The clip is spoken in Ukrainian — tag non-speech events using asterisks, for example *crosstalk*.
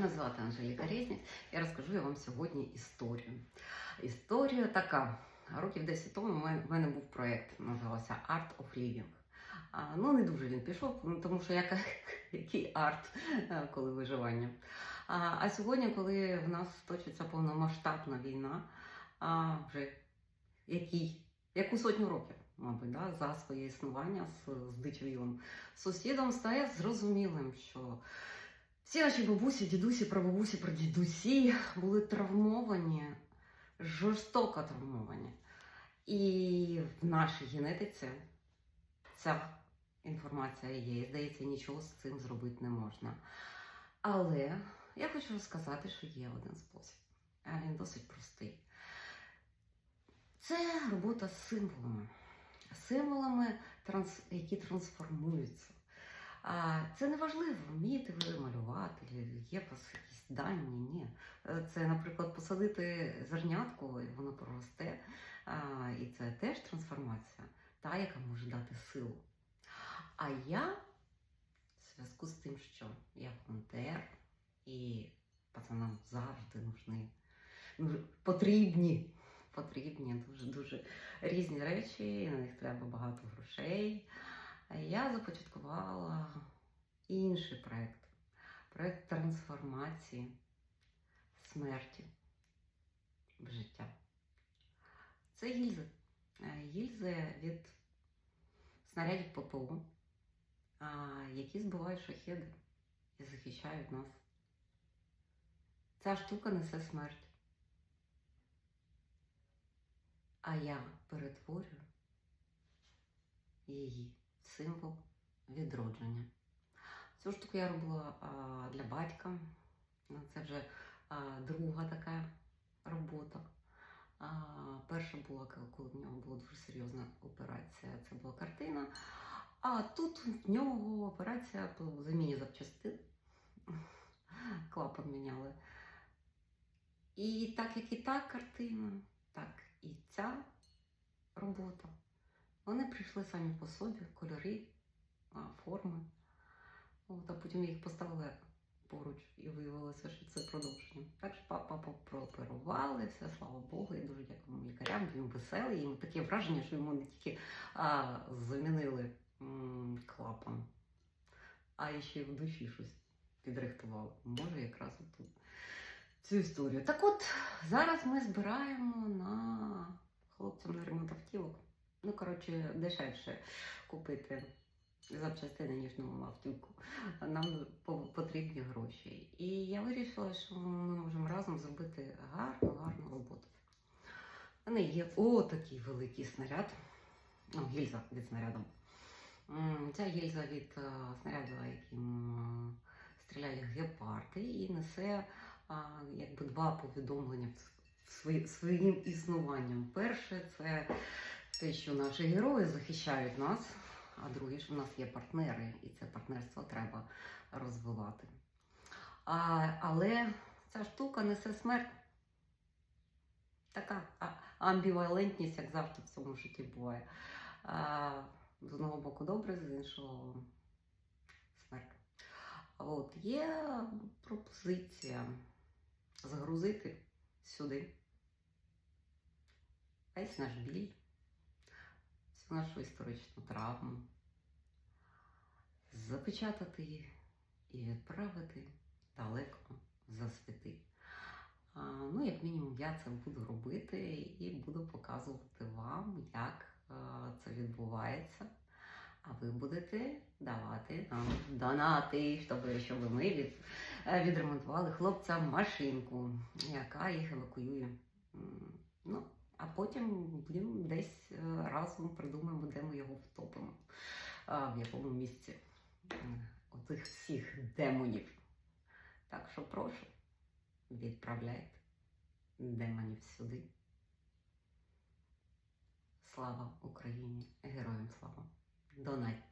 Мене звати Анжеліка Резнік. Я розкажу я вам сьогодні історію. Історія така. Років 10 тому в мене був проєкт, називався Art of Living. Ну, не дуже він пішов, тому що яка, *laughs* який арт, е, коли виживання. А, а сьогодні, коли в нас точиться повномасштабна війна, а, вже який, яку сотню років, мабуть, да, за своє існування з, з дичавілим сусідом, стає зрозумілим, що всі наші бабусі, дідусі, прабабусі, прадідусі були травмовані, жорстоко травмовані. І в нашій генетиці ця інформація є. І здається, нічого з цим зробити не можна. Але я хочу розказати, що є один спосіб. А він досить простий. Це робота з символами. Символами, які трансформуються. Це не важливо, вмієте ви малювати, є вас якісь дані. Ні. Е, Це, наприклад, посадити зернятко, і воно проросте. А, і це теж трансформація, та, яка може дати силу. А я в зв'язку з тим, що я волонтер і пацанам завжди нужні, ну, потрібні, потрібні дуже дуже різні речі, на них треба багато грошей. Я започаткувала інший проєкт проєкт трансформації смерті в життя. Це гільзи. Е, Гільзи від снарядів ППО, які збивають шахеди і захищають нас. Ця штука несе смерть. А я перетворюю її символ відродження. Цю штуку я робила для батька. Ну, Це вже друга така робота. Перша була, коли в нього була дуже серйозна операція. Це була картина. А тут в нього операція по заміні запчастин. *laughs* Клапан міняли. І так як і та картина, так і ця робота. Вони прийшли самі по собі, кольори, форми. От, а потім їх поставила поруч і виявилося, що це продовження. Так що папа прооперували, все, слава Богу, і дуже дякуємо лікарям. Він веселий. Йому таке враження, що йому не тільки а, замінили м, клапан, а ще в душі щось підрихтували. Може, якраз тут цю історію. Так от, зараз ми збираємо на хлопцям на ремонт автівок. Ну, коротше, дешевше купити запчастини, ніж нову автівку. Нам потрібні гроші. І я вирішила, що ми можемо разом зробити гарну, гарну роботу. У мене є о, такий великий снаряд. Ну, гільза від снаряду. Ця гільза від е, снаряду, яким е, стріляє гепарди, і несе а, якби два повідомлення своїм існуванням. Перше це те, що наші герої захищають нас, а друге, що в нас є партнери, і це партнерство треба розвивати. А, але ця штука несе смерть. Така амбівалентність, як завжди в цьому житті буває. А, з одного боку добре, з іншого смерть. От є пропозиція загрузити сюди весь наш біль, нашу історичну травму, запечатати її і відправити далеко за світи. Ну, як мінімум, я це буду робити і буду показувати вам, як це відбувається. А ви будете давати нам донати, щоб, щоб ми від, е, відремонтували хлопцям машинку, яка їх евакуює. Потім будемо десь е, разом придумаємо, де ми його втопимо, в якому місці оцих всіх демонів. Так що прошу, відправляйте демонів сюди. Слава Україні! Героям слава! Донатьте,